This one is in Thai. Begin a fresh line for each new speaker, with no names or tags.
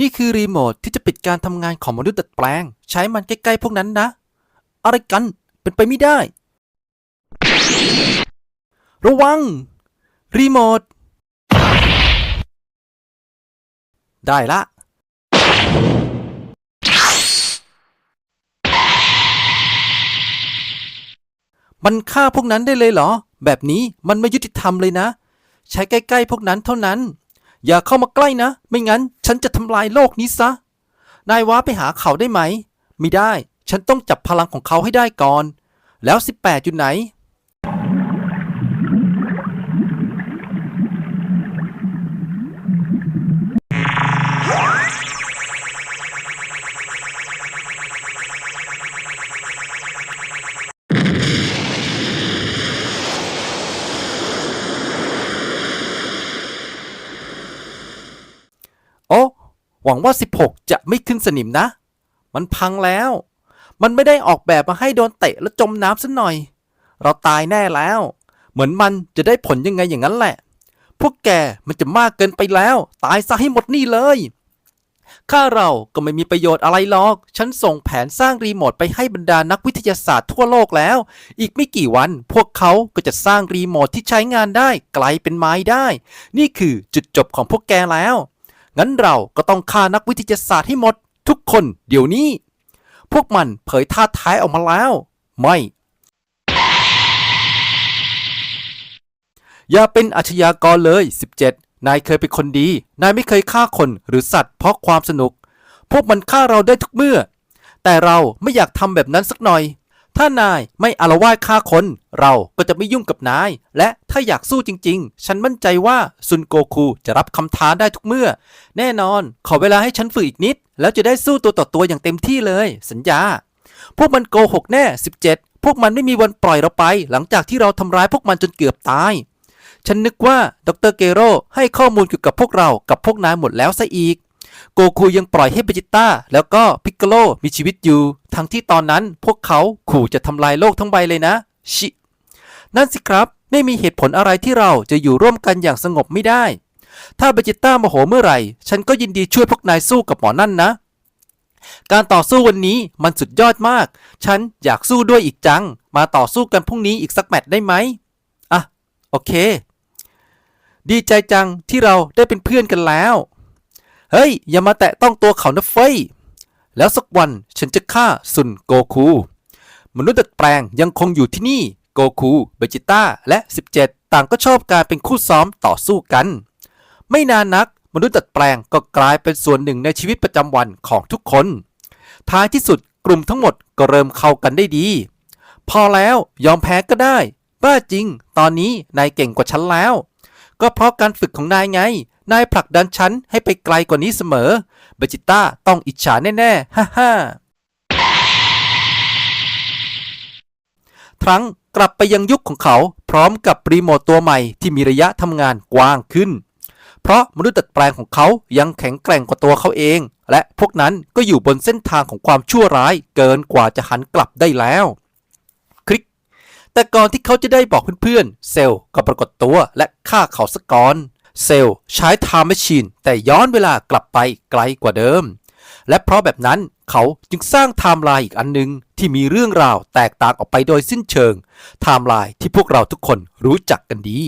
นี่คือรีโมทที่จะปิดการทำงานของมนุษย์ดัดแปลง ใช้มันใกล้ๆพวกนั้นนะ อะไรกัน เป็นไปไม่ได้ ระวัง รีโมท ได้ละ มันฆ่าพวกนั้นได้เลยเหรอ แบบนี้มันไม่ยุติธรรมเลยนะ ใช้ใกล้ๆพวกนั้นเท่านั้น อย่าเข้ามาใกล้นะ ไม่งั้นฉันจะทำลายโลกนี้ซะ นายว้าไปหาเขาได้ไหม ไม่ได้ ฉันต้องจับพลังของเขาให้ได้ก่อน แล้ว 18 อยู่ไหน หวังว่า 16 จะไม่ขึ้นสนิมนะ มันพังแล้ว มันไม่ได้ออกแบบมาให้โดนเตะแล้วจมน้ำซะหน่อย เราตายแน่แล้ว เหมือนมันจะได้ผลยังไงอย่างนั้นแหละ พวกแกมันจะมากเกินไปแล้ว ตายซะให้หมดนี่เลยข้าเราก็ไม่มีประโยชน์อะไรหรอก ฉันส่งแผนสร้างรีโมทไปให้บรรดานักวิทยาศาสตร์ทั่วโลกแล้ว อีกไม่กี่วันพวกเขาก็จะสร้างรีโมทที่ใช้งานได้ ไกลเป็นไม้ได้ นี่คือจุดจบของพวกแกแล้ว งั้นเราก็ต้องฆ่านักวิทยาศาสตร์ให้หมด ทุกคนเดี๋ยวนี้ พวกมันเผยท่าท้ายออกมาแล้ว ไม่ อย่าเป็นอาชญากรเลย 17 นายเคยเป็นคนดี นายไม่เคยฆ่าคนหรือสัตว์เพราะความสนุก พวกมันฆ่าเราได้ทุกเมื่อ แต่เราไม่อยากทำแบบนั้นสักหน่อย ถ้านายไม่อารวาสฆ่าคน เราก็จะไม่ยุ่งกับนาย และถ้าอยากสู้จริง ๆ ฉันมั่นใจว่าซุนโกคูจะรับคำท้าได้ทุกเมื่อ แน่นอน ขอเวลาให้ฉันฝึกอีกนิด แล้วจะได้สู้ตัวต่อตัวอย่างเต็มที่เลย สัญญา พวกมันโกหกแน่ 17 พวกมันไม่มีวันปล่อยเราไป หลังจากที่เราทำร้ายพวกมันจนเกือบตาย ฉันนึกว่าดรเกโรให้ข้อมูลเกี่ยวกับพวกเรากับพวกนายหมดแล้วซะอีก โกคูยังปล่อยให้เบจิต้าแล้วก็พิกโกโลมีชีวิตอยู่ ทั้งที่ตอนนั้นพวกเขาขู่จะทำลายโลกทั้งใบเลยนะ ชิ นั่นสิครับ ไม่มีเหตุผลอะไรที่เราจะอยู่ร่วมกันอย่างสงบไม่ได้ ถ้าเบจิต้าโมโหเมื่อไหร่ ฉันก็ยินดีช่วยพวกนายสู้กับหมอนั่นนะ การต่อสู้วันนี้มันสุดยอดมาก ฉันอยากสู้ด้วยอีกจัง มาต่อสู้กันพรุ่งนี้อีกสักแมตช์ได้ไหมอะ โอเค ดีใจจังที่เราได้เป็นเพื่อนกันแล้ว เฮ้ย อย่ามาแตะต้องตัวเขานะเฟยแล้วสักวันฉันจะฆ่าซุนโกคู มนุษย์ดัดแปลงยังคงอยู่ที่นี่โกคูเบจิต้าและ 17 ต่างก็ชอบการเป็นคู่ซ้อมต่อสู้กัน ไม่นานนักมนุษย์ดัดแปลงก็กลายเป็นส่วนหนึ่งในชีวิตประจำวันของทุกคน ท้ายที่สุดกลุ่มทั้งหมดก็เริ่มเข้ากันได้ดี พอแล้วยอมแพ้ก็ได้ บ้าจริง ตอนนี้นายเก่งกว่าฉันแล้ว ก็เพราะการฝึกของนายไง นายผลักดันฉันให้ไปไกลกว่านี้เสมอ เบจิต้าต้องอิจฉาแน่ๆ ฮ่าฮ่าทรั้งกลับไปยังยุคของเขาพร้อมกับรีโมทตัวใหม่ที่มีระยะทำงานกว้างขึ้น เพราะมนุษย์ดัดแปลงของเขายังแข็งแกร่งกว่าตัวเขาเอง และพวกนั้นก็อยู่บนเส้นทางของความชั่วร้ายเกินกว่าจะหันกลับได้แล้ว คลิก แต่ก่อนที่เขาจะได้บอกเพื่อนๆ เซลก็ปรากฏตัวและฆ่าเขาซะก่อน เซลล์ใช้ไทม์แมชชีนแต่ย้อนเวลากลับไปไกลกว่าเดิม และเพราะแบบนั้นเขาจึงสร้างไทม์ไลน์อีกอันหนึง ที่มีเรื่องราวแตกต่างออกไปโดยสิ้นเชิงไทม์ไลน์ที่พวกเราทุกคนรู้จักกันดี